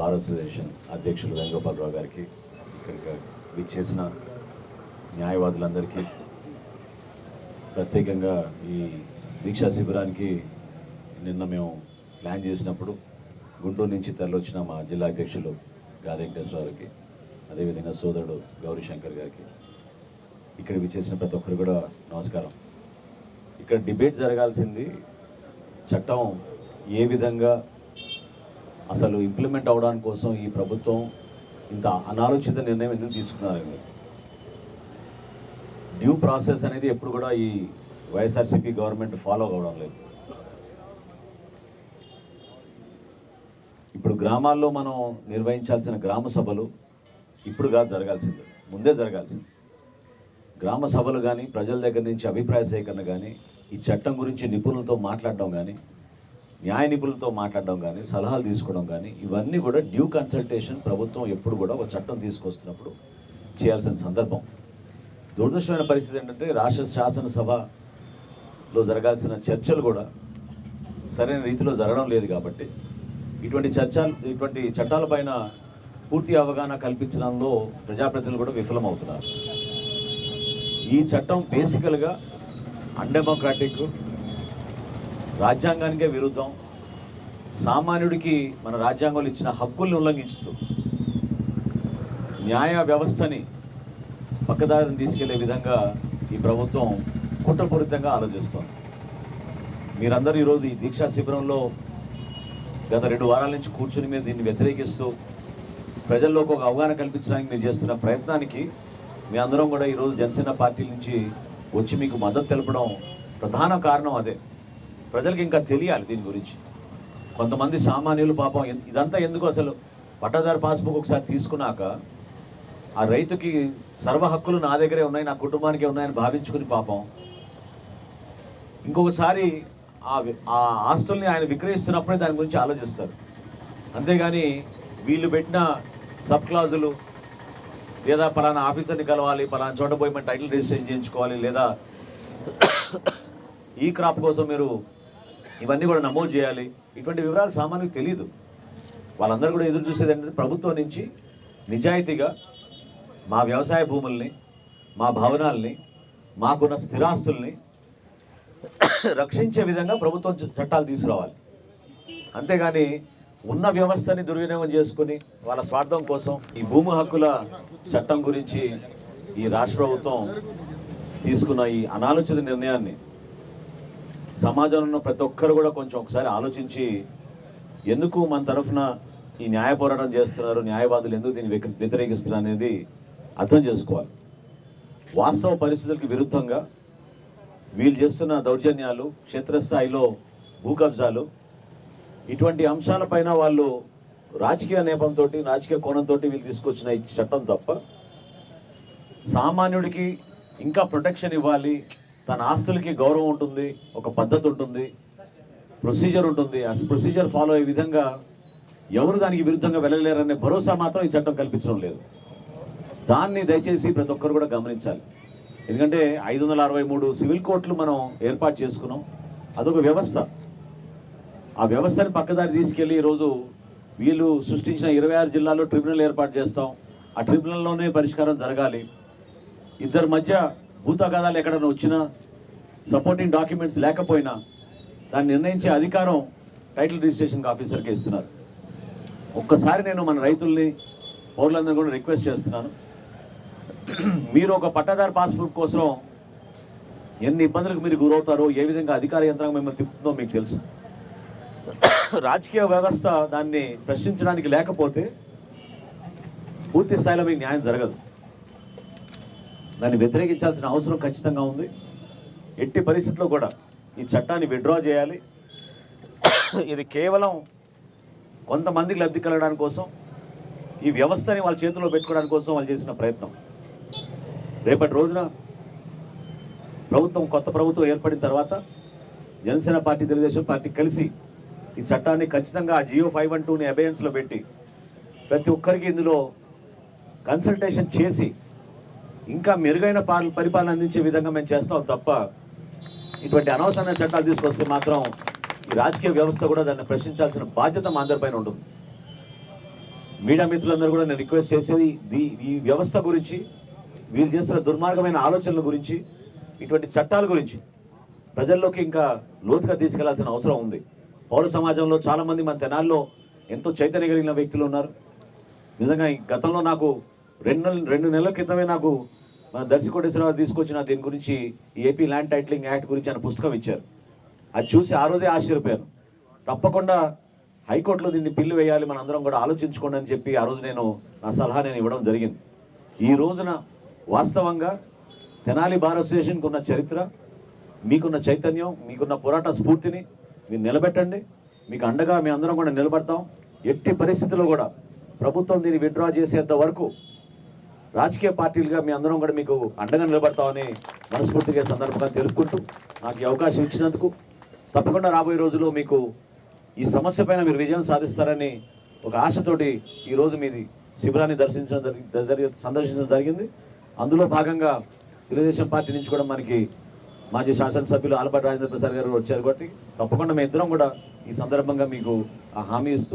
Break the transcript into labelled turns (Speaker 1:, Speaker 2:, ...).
Speaker 1: Bar association అధ్యక్షులు వేణుగోపాలరావు గారికి ఇక్కడికి విచ్చేసిన న్యాయవాదులందరికీ ప్రత్యేకంగా ఈ దీక్షా శిబిరానికి నిన్న మేము ప్లాన్ చేసినప్పుడు గుంటూరు నుంచి తరలివచ్చిన మా జిల్లా అధ్యక్షులు గాది వెంకటేశ్వరరావుకి అదేవిధంగా సోదరుడు గౌరీ శంకర్ గారికి ఇక్కడ విచ్చేసిన ప్రతి ఒక్కరు కూడా నమస్కారం. ఇక్కడ డిబేట్ జరగాల్సింది చట్టం ఏ విధంగా అసలు ఇంప్లిమెంట్ అవడానికి కోసం ఈ ప్రభుత్వం ఇంత అనాలోచిత నిర్ణయం ఎందుకు తీసుకున్నారండి? డ్యూ ప్రాసెస్ అనేది ఎప్పుడు కూడా ఈ వైఎస్ఆర్సీపీ గవర్నమెంట్ ఫాలో అవ్వడం లేదు. ఇప్పుడు గ్రామాల్లో మనం నిర్వహించాల్సిన గ్రామ సభలు ఇప్పుడు కాదు జరగాల్సింది ముందే జరగాల్సింది. గ్రామ సభలు కానీ ప్రజల దగ్గర నుంచి అభిప్రాయ సేకరణ కానీ ఈ చట్టం గురించి నిపుణులతో మాట్లాడడం కానీ న్యాయ నిపుణులతో మాట్లాడడం కానీ సలహాలు తీసుకోవడం కానీ ఇవన్నీ కూడా డ్యూ కన్సల్టేషన్ ప్రభుత్వం ఎప్పుడు కూడా ఒక చట్టం తీసుకొస్తున్నప్పుడు చేయాల్సిన సందర్భం. దురదృష్టమైన పరిస్థితి ఏంటంటే రాష్ట్ర శాసనసభలో జరగాల్సిన చర్చలు కూడా సరైన రీతిలో జరగడం లేదు కాబట్టి. ఇటువంటి చర్చలు ఇటువంటి చట్టాలపైన పూర్తి అవగాహన కల్పించడంలో ప్రజాప్రతినిధులు కూడా విఫలమవుతున్నారు. ఈ చట్టం బేసికల్గా అన్డెమోక్రాటిక్ రాజ్యాంగానికే విరుద్ధం. సామాన్యుడికి మన రాజ్యాంగంలో ఇచ్చిన హక్కుల్ని ఉల్లంఘించుతూ న్యాయ వ్యవస్థని పక్కదారిని తీసుకెళ్ళే విధంగా ఈ ప్రభుత్వం కుట్రపూరితంగా ఆలోచిస్తోంది. మీరందరూ ఈరోజు ఈ దీక్షా శిబిరంలో గత రెండు వారాల నుంచి కూర్చుని మీరు దీన్ని వ్యతిరేకిస్తూ ప్రజల్లోకి ఒక అవగాహన కల్పించడానికి మీరు చేస్తున్న ప్రయత్నానికి మీ అందరం కూడా ఈరోజు జనసేన పార్టీ నుంచి వచ్చి మీకు మద్దతు తెలపడం ప్రధాన కారణం అదే. ప్రజలకు ఇంకా తెలియాలి దీని గురించి. కొంతమంది సామాన్యులు పాపం ఇదంతా ఎందుకు అసలు? పట్టాదారు పాస్బుక్ ఒకసారి తీసుకున్నాక ఆ రైతుకి సర్వ హక్కులు నా దగ్గరే ఉన్నాయి నా కుటుంబానికి ఉన్నాయని భావించుకుని పాపం. ఇంకొకసారి ఆ ఆ ఆస్తుల్ని ఆయన విక్రయిస్తున్నప్పుడే దాని గురించి ఆలోచిస్తారు. అంతేగాని వీళ్ళు పెట్టిన సబ్ క్లాజులు లేదా పలానా ఆఫీసర్ని కలవాలి పలానా చోట పోయి మేము టైటిల్ రిజిస్ట్రేషన్ చేయించుకోవాలి లేదా ఈ క్రాప్ కోసం మీరు ఇవన్నీ కూడా నమోదు చేయాలి. ఇటువంటి వివరాలు సామాన్యులకు తెలియదు వాళ్ళందరూ కూడా ఎదురు చూసేది ఏంటంటే ప్రభుత్వం నుంచి నిజాయితీగా మా వ్యవసాయ భూముల్ని మా భవనాల్ని మాకున్న స్థిరాస్తుల్ని రక్షించే విధంగా ప్రభుత్వం చట్టాలు తీసుకురావాలి. అంతేగాని ఉన్న వ్యవస్థని దుర్వినియోగం చేసుకుని వాళ్ళ స్వార్థం కోసం ఈ భూమి హక్కుల చట్టం గురించి ఈ రాష్ట్ర ప్రభుత్వం తీసుకున్న ఈ అనాలోచిత నిర్ణయాన్ని సమాజంలో ఉన్న ప్రతి ఒక్కరు కూడా కొంచెం ఒకసారి ఆలోచించి ఎందుకు మన తరఫున ఈ న్యాయ పోరాటం చేస్తున్నారు న్యాయవాదులు ఎందుకు దీన్ని వ్యతిరేకిస్తున్నారు అనేది అర్థం చేసుకోవాలి. వాస్తవ పరిస్థితులకు విరుద్ధంగా వీళ్ళు చేస్తున్న దౌర్జన్యాలు క్షేత్రస్థాయిలో భూ కబ్జాలు ఇటువంటి అంశాలపైన వాళ్ళు రాజకీయ నేపంతో రాజకీయ కోణంతో వీళ్ళు తీసుకొచ్చిన ఈ చట్టం తప్ప సామాన్యుడికి ఇంకా ప్రొటెక్షన్ ఇవ్వాలి తన ఆస్తులకి గౌరవం ఉంటుంది ఒక పద్ధతి ఉంటుంది ప్రొసీజర్ ఉంటుంది. ఆ ప్రొసీజర్ ఫాలో అయ్యే విధంగా ఎవరు దానికి విరుద్ధంగా వెళ్ళలేరనే భరోసా మాత్రం ఈ చట్టం కల్పించడం లేదు. దాన్ని దయచేసి ప్రతి ఒక్కరు కూడా గమనించాలి. ఎందుకంటే ఐదు వందల అరవై మూడు సివిల్ కోర్టులు మనం ఏర్పాటు చేసుకున్నాం. అదొక వ్యవస్థ. ఆ వ్యవస్థని పక్కదారి తీసుకెళ్ళి ఈరోజు వీళ్ళు సృష్టించిన ఇరవై ఆరు జిల్లాల్లో ట్రిబ్యునల్ ఏర్పాటు చేస్తాం. ఆ ట్రిబ్యునల్లోనే పరిష్కారం జరగాలి. ఇద్దరి మధ్య భూతగాదాలు ఎక్కడైనా వచ్చినా సపోర్టింగ్ డాక్యుమెంట్స్ లేకపోయినా దాన్ని నిర్ణయించే అధికారం టైటిల్ రిజిస్ట్రేషన్ ఆఫీసర్కి ఇస్తున్నారు. ఒక్కసారి నేను మన రైతుల్ని పౌరులందరూ కూడా రిక్వెస్ట్ చేస్తున్నాను. మీరు ఒక పట్టాదారు పాస్బుక్ కోసం ఎన్ని ఇబ్బందులకు మీరు గురవుతారో ఏ విధంగా అధికార యంత్రాంగం మిమ్మల్ని తిప్పుతుందో మీకు తెలుసు. రాజకీయ వ్యవస్థ దాన్ని ప్రశ్నించడానికి లేకపోతే పూర్తి స్థాయిలో మీకు న్యాయం జరగదు. దాన్ని వ్యతిరేకించాల్సిన అవసరం ఖచ్చితంగా ఉంది. ఎట్టి పరిస్థితుల్లో కూడా ఈ చట్టాన్ని విత్డ్రా చేయాలి. ఇది కేవలం కొంతమందికి లబ్ధి కలగడానికి కోసం ఈ వ్యవస్థని వాళ్ళ చేతిలో పెట్టుకోవడానికి కోసం వాళ్ళు చేసిన ప్రయత్నం. రేపటి రోజున ప్రభుత్వం కొత్త ప్రభుత్వం ఏర్పడిన తర్వాత జనసేన పార్టీ తెలుగుదేశం పార్టీ కలిసి ఈ చట్టాన్ని ఖచ్చితంగా ఆ జియో ఫైవ్ వన్ టూని అబేయన్స్లో పెట్టి ప్రతి ఒక్కరికి ఇందులో కన్సల్టేషన్ చేసి ఇంకా మెరుగైన పరిపాలన అందించే విధంగా మేము చేస్తాం తప్ప ఇటువంటి అనవసరమైన చట్టాలు తీసుకొస్తే మాత్రం ఈ రాజకీయ వ్యవస్థ కూడా దాన్ని ప్రశ్నించాల్సిన బాధ్యత మా అందరిపైన ఉంటుంది. మీడియా మిత్రులందరూ కూడా నేను రిక్వెస్ట్ చేసేది దీ ఈ వ్యవస్థ గురించి వీరు చేస్తున్న దుర్మార్గమైన ఆలోచనల గురించి ఇటువంటి చట్టాల గురించి ప్రజల్లోకి ఇంకా లోతుగా తీసుకెళ్ళాల్సిన అవసరం ఉంది. పౌర సమాజంలో చాలామంది మన తెనాల్లో ఎంతో చైతన్య కలిగిన వ్యక్తులు ఉన్నారు. నిజంగా ఈ గతంలో నాకు రెండు రెండు నెలల క్రితమే నాకు మన దర్శకోటేశ్వరరావు తీసుకొచ్చిన దీని గురించి ఏపీ ల్యాండ్ టైటిలింగ్ యాక్ట్ గురించి ఆయన పుస్తకం ఇచ్చారు. అది చూసి ఆ రోజే ఆశ్చర్యపోయాను. తప్పకుండా హైకోర్టులో దీన్ని బిల్లు వేయాలి మన అందరం కూడా ఆలోచించుకోండి అని చెప్పి ఆ రోజు నేను నా సలహా నేను ఇవ్వడం జరిగింది. ఈ రోజున వాస్తవంగా తెనాలి బార్ అసోసియేషన్కి ఉన్న చరిత్ర మీకున్న చైతన్యం మీకున్న పోరాట స్ఫూర్తిని మీరు నిలబెట్టండి. మీకు అండగా మీ అందరం కూడా నిలబడతాం. ఎట్టి పరిస్థితుల్లో కూడా ప్రభుత్వం దీన్ని విత్డ్రా చేసేంత వరకు రాజకీయ పార్టీలుగా మీ అందరం కూడా మీకు అండగా నిలబడతామని మనస్ఫూర్తిగా సందర్భంగా తెలుపుకుంటూ నాకు ఈ అవకాశం ఇచ్చినందుకు తప్పకుండా రాబోయే రోజుల్లో మీకు ఈ సమస్య పైన మీరు విజయం సాధిస్తారని ఒక ఆశతోటి ఈరోజు మీది శిబిరాన్ని దర్శించడం జరిగి జరిగి- సందర్శించడం జరిగింది. అందులో భాగంగా తెలుగుదేశం పార్టీ నుంచి కూడా మనకి మాజీ శాసనసభ్యులు ఆలపాటి రాజేంద్ర ప్రసాద్ గారు వచ్చారు కాబట్టి తప్పకుండా మేము ఇద్దరం కూడా ఈ సందర్భంగా మీకు ఆ హామీ ఇస్తూ